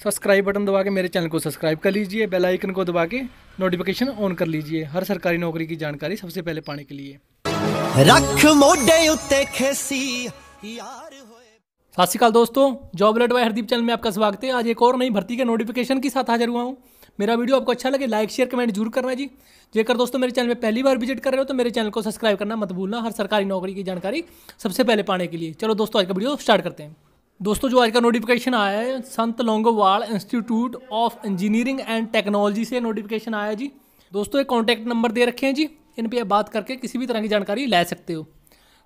Subscribe button दबा के मेरे चैनल को सब्सक्राइब कर लीजिए बेल आइकन को दबा के नोटिफिकेशन ऑन कर लीजिए हर सरकारी नौकरी की जानकारी सबसे पहले पाने के लिए। रख मोडे उत्ते खेसी यार सत श्रीकाल दोस्तों job alert by Hardeep channel में आपका स्वागत है। आज एक और नई भर्ती के नोटिफिकेशन के साथ हाजिर हुआ हूँ। मेरा वीडियो आपको अच्छा लगे लाइक शेयर कमेंट ज़रूर करना जी। जेकर दोस्तों मेरे चैनल में पहली बार विज़िट कर रहे हो तो मेरे चैनल को सब्सक्राइब करना मत भूलना। हर सरकारी नौकरी की जानकारी सबसे पहले पाने के लिए। चलो दोस्तों आज का वीडियो स्टार्ट करते हैं। दोस्तों, जो आज का नोटिफिकेशन आया है, Sant Longowal institute of engineering and technology से नोटिफिकेशन आया जी। दोस्तों, एक कॉन्टैक्ट नंबर दे रखे हैं जी। इन पर बात करके किसी भी तरह की जानकारी ले सकते हो।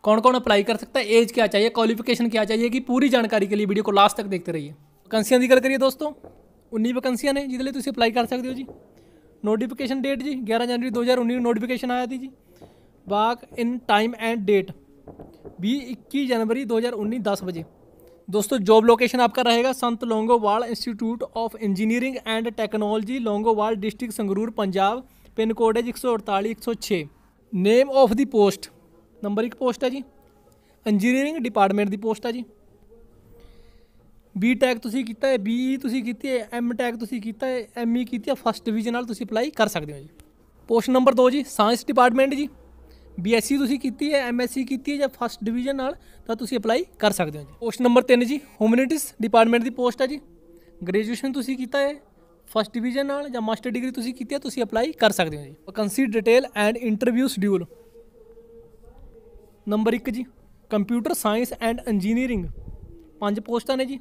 कौन कौन अप्लाई कर सकता है एज क्या चाहिए क्वालिफिकेशन क्या चाहिए, कि पूरी जानकारी के लिए वीडियो को लास्ट तक देखते रहिए। वैकेंसियाँ की गल करिए दोस्तों। उन्नीस वैकेंसियाँ ने जिसलिए तुम अप्लाई कर सकते हो जी। नोटिफिकेशन डेट जी, ग्यारह जनवरी दो हज़ार उन्नीस नोटिफिकेशन आया थी जी। बाक इन टाइम एंड डेट भी इक्कीस जनवरी दो हज़ार उन्नीस दस बजे। दोस्तों जॉब लोकेशन आपका रहेगा Sant Longowal institute of engineering and technology Longowal district Sangrur Punjab pin code है जी एक सौ अड़ताली एक सौ छे name of the post number ਇੱਕ ਪੋਸਟ ਹੈ ਜੀ ਇੰਜੀਨੀਅਰਿੰਗ ਡਿਪਾਰਟਮੈਂਟ ਦੀ ਪੋਸਟ ਹੈ ਜੀ ਬੀ ਟੈਕ ਤੁਸੀਂ ਕੀਤਾ ਹੈ ਬੀ ਤੁਸੀਂ ਕੀਤੀ ਹੈ ਐਮ ਟੈਕ ਤੁਸੀਂ ਕੀਤਾ ਹੈ ਐਮ ਈ ਕੀਤੀ ਹੈ ਫਸਟ ਡਿਵੀਜ਼ਨ ਨਾਲ ਤੁਸੀਂ ਅਪਲਾਈ ਕਰ ਸਕਦੇ ਹੋ ਜੀ ਪੋਸਟ ਨੰਬਰ 2 ਜੀ ਸਾਇੰਸ ਡਿਪਾਰਟਮੈਂਟ ਜੀ ਬੀਐਸਸੀ ਤੁਸੀਂ ਕੀਤੀ ਹੈ ਐਮਐਸਸੀ ਕੀਤੀ ਹੈ ਜਾਂ ਫਸਟ ਡਿਵੀਜ਼ਨ ਨਾਲ, ਤਾਂ ਤੁਸੀਂ ਅਪਲਾਈ ਕਰ ਸਕਦੇ ਹੋ ਜੀ। ਪੋਸਟ ਨੰਬਰ 3 ਜੀ ਹਿਊਮੈਨਿਟੀਜ਼ ਡਿਪਾਰਟਮੈਂਟ ਦੀ ਪੋਸਟ ਹੈ ਜੀ। ਗ੍ਰੈਜੂਏਸ਼ਨ ਤੁਸੀਂ ਕੀਤਾ ਹੈ ਫਸਟ ਡਿਵੀਜ਼ਨ ਨਾਲ ਜਾਂ ਮਾਸਟਰ ਡਿਗਰੀ ਤੁਸੀਂ ਕੀਤੀ ਹੈ, ਤੁਸੀਂ ਅਪਲਾਈ ਕਰ ਸਕਦੇ ਹੋ ਜੀ। Vacancy detail and interview schedule number 1 ਜੀ ਕੰਪਿਊਟਰ ਸਾਇੰਸ ਐਂਡ ਇੰਜੀਨੀਅਰਿੰਗ ਪੰਜ ਪੋਸਟਾਂ ਨੇ ਜੀ।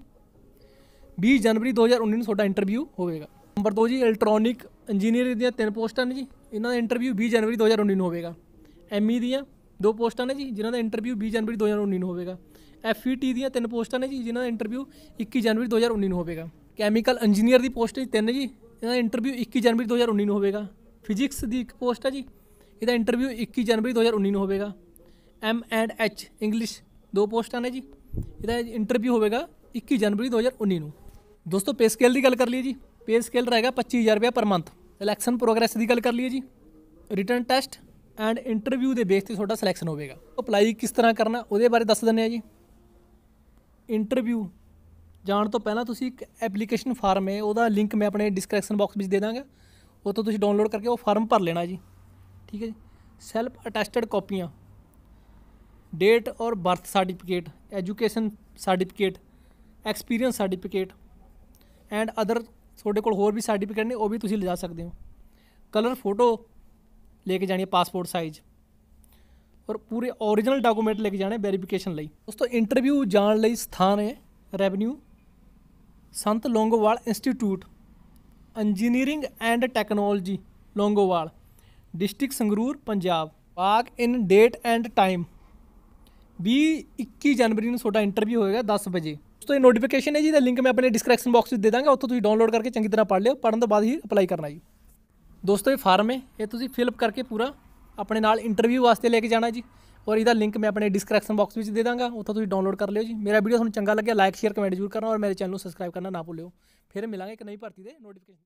20 ਜਨਵਰੀ 2019 ਨੂੰ ਤੁਹਾਡਾ ਇੰਟਰਵਿਊ ਹੋਵੇਗਾ। ਨੰਬਰ 2 ਜੀ ਇਲੈਕਟ੍ਰੋਨਿਕ ਇੰਜੀਨੀਅਰਿੰਗ ਦੀਆਂ ਤਿੰਨ ਪੋਸਟਾਂ ਨੇ ਜੀ। ਇਹਨਾਂ ਦਾ ਇੰਟਰਵਿਊ 20 ਜਨਵਰੀ 2019 ਨੂੰ ਹੋਵੇਗਾ। ਐਮਈ ਦੀਆਂ ਦੋ ਪੋਸਟਾਂ ਨੇ ਜੀ, ਜਿਨ੍ਹਾਂ ਦਾ ਇੰਟਰਵਿਊ 20 ਜਨਵਰੀ 2019 ਨੂੰ ਹੋਵੇਗਾ। ਐਫਈਟੀ ਦੀਆਂ ਤਿੰਨ ਪੋਸਟਾਂ ਨੇ ਜੀ, ਜਿਨ੍ਹਾਂ ਦਾ ਇੰਟਰਵਿਊ 21 ਜਨਵਰੀ 2019 ਨੂੰ ਹੋਵੇਗਾ। ਕੈਮੀਕਲ ਇੰਜੀਨੀਅਰ ਦੀ ਪੋਸਟ ਜੀ ਤਿੰਨ ਜੀ, ਇਹਨਾਂ ਦਾ ਇੰਟਰਵਿਊ 21 ਜਨਵਰੀ 2019 ਨੂੰ ਹੋਵੇਗਾ। ਫਿਜ਼ਿਕਸ ਦੀ ਇੱਕ ਪੋਸਟ ਹੈ ਜੀ, ਇਹਦਾ ਇੰਟਰਵਿਊ 21 ਜਨਵਰੀ 2019 ਨੂੰ ਹੋਵੇਗਾ। ਐਮ ਐਂਡ ਐਚ ਇੰਗਲਿਸ਼ ਦੋ ਪੋਸਟਾਂ ਨੇ ਜੀ, ਇਹਦਾ ਇੰਟਰਵਿਊ ਹੋਵੇਗਾ 21 ਜਨਵਰੀ 2019 ਨੂੰ। ਦੋਸਤੋ ਪੇ ਸਕੇਲ ਦੀ ਗੱਲ ਕਰ ਲਈਏ ਜੀ ਪੇ ਸਕੇਲ ਰਹੇਗਾ 25000 ਰੁਪਏ ਪਰ ਮੰਥ ਸਿਲੈਕਸ਼ਨ ਪ੍ਰੋਗਰੈਸ ਦੀ ਗੱਲ ਕਰ ਲਈਏ ਜੀ। ਰਿਟਰਨ ਟੈਸਟ ਐਂਡ ਇੰਟਰਵਿਊ ਦੇ ਬੇਸ ਤੇ ਤੁਹਾਡਾ ਸਿਲੈਕਸ਼ਨ ਹੋਵੇਗਾ। ਅਪਲਾਈ ਕਿਸ ਤਰ੍ਹਾਂ ਕਰਨਾ, ਉਹਦੇ ਬਾਰੇ ਦੱਸ ਦਿੰਦੇ ਆ ਜੀ। ਇੰਟਰਵਿਊ ਜਾਣ ਤੋਂ ਪਹਿਲਾਂ ਤੁਸੀਂ ਇੱਕ ਐਪਲੀਕੇਸ਼ਨ ਫਾਰਮ ਹੈ, ਉਹਦਾ ਲਿੰਕ ਮੈਂ ਆਪਣੇ ਡਿਸਕ੍ਰਿਪਸ਼ਨ ਬਾਕਸ ਵਿੱਚ ਦੇ ਦਾਂਗਾ। ਉਹ ਤੋਂ ਤੁਸੀਂ ਡਾਊਨਲੋਡ ਕਰਕੇ ਉਹ ਫਾਰਮ ਭਰ ਲੈਣਾ ਜੀ। ਠੀਕ ਹੈ ਜੀ। ਸੈਲਫ ਅਟੈਸਟਡ ਕਾਪੀਆਂ date of birth certificate education certificate experience certificate and other ਤੁਹਾਡੇ ਕੋਲ ਹੋਰ ਵੀ ਸਰਟੀਫਿਕੇਟ ਨੇ, ਉਹ ਵੀ ਤੁਸੀਂ ਲਿਜਾ ਸਕਦੇ ਹੋ। ਕਲਰ ਫੋਟੋ ਲੈ ਕੇ ਜਾਣੀ ਹੈ ਪਾਸਪੋਰਟ ਸਾਈਜ਼ ਔਰ ਪੂਰੇ ਓਰੀਜਨਲ ਡਾਕੂਮੈਂਟ ਲੈ ਕੇ ਜਾਣੇ ਵੈਰੀਫਿਕੇਸ਼ਨ ਲਈ। ਉਸ ਤੋਂ ਇੰਟਰਵਿਊ ਜਾਣ ਲਈ ਸਥਾਨ ਹੈ venue Sant Longowal institute engineering and technology Longowal district Sangrur, Punjab. Walk in date and time 20 21 ਜਨਵਰੀ ਨੂੰ ਤੁਹਾਡਾ ਇੰਟਰਵਿਊ ਹੋਏਗਾ 10 ਵਜੇ। ਉਸ ਤੋਂ ਇਹ ਨੋਟੀਫਿਕੇਸ਼ਨ ਹੈ ਜੀ ਦਾ ਲਿੰਕ ਮੈਂ ਆਪਣੇ ਡਿਸਕ੍ਰਿਪਸ਼ਨ ਬਾਕਸ ਵਿੱਚ ਦੇ ਦਾਂਗਾ, ਉੱਥੋਂ ਤੁਸੀਂ ਡਾਊਨਲੋਡ ਕਰਕੇ ਚੰਗੀ ਤਰ੍ਹਾਂ ਪੜ੍ਹ ਲਿਓ, ਪੜ੍ਹਨ ਤੋਂ ਬਾਅਦ ਹੀ ਅਪਲਾਈ ਕਰਨਾ ਜੀ। ਦੋਸਤੋ, ਇਹ ਫਾਰਮ ਹੈ। ਇਹ ਤੁਸੀਂ ਫਿਲਅਪ ਕਰਕੇ ਪੂਰਾ ਆਪਣੇ ਨਾਲ ਇੰਟਰਵਿਊ ਵਾਸਤੇ ਲੈ ਕੇ ਜਾਣਾ ਜੀ। ਔਰ ਇਹਦਾ ਲਿੰਕ ਮੈਂ ਆਪਣੇ ਡਿਸਕ੍ਰਿਪਸ਼ਨ ਬਾਕਸ ਵਿੱਚ ਦੇ ਦਾਂਗਾ। ਉੱਥੋਂ ਤੁਸੀਂ ਡਾਊਨਲੋਡ ਕਰ ਲਿਓ ਜੀ। ਮੇਰਾ ਵੀਡੀਓ ਤੁਹਾਨੂੰ ਚੰਗਾ ਲੱਗਿਆ ਲਾਈਕ ਸ਼ੇਅਰ ਕਮੈਂਟ ਜ਼ਰੂਰ ਕਰਨਾ ਔਰ ਮੇਰੇ ਚੈਨਲ ਨੂੰ ਸਬਸਕ੍ਰਾਈਬ ਕਰਨਾ ਨਾ ਭੁੱਲਿਓ। ਫਿਰ ਮਿਲਾਂਗੇ ਇੱਕ ਨਵੀਂ ਭਰਤੀ ਦੇ ਨੋਟੀਫਿਕੇਸ਼ਨ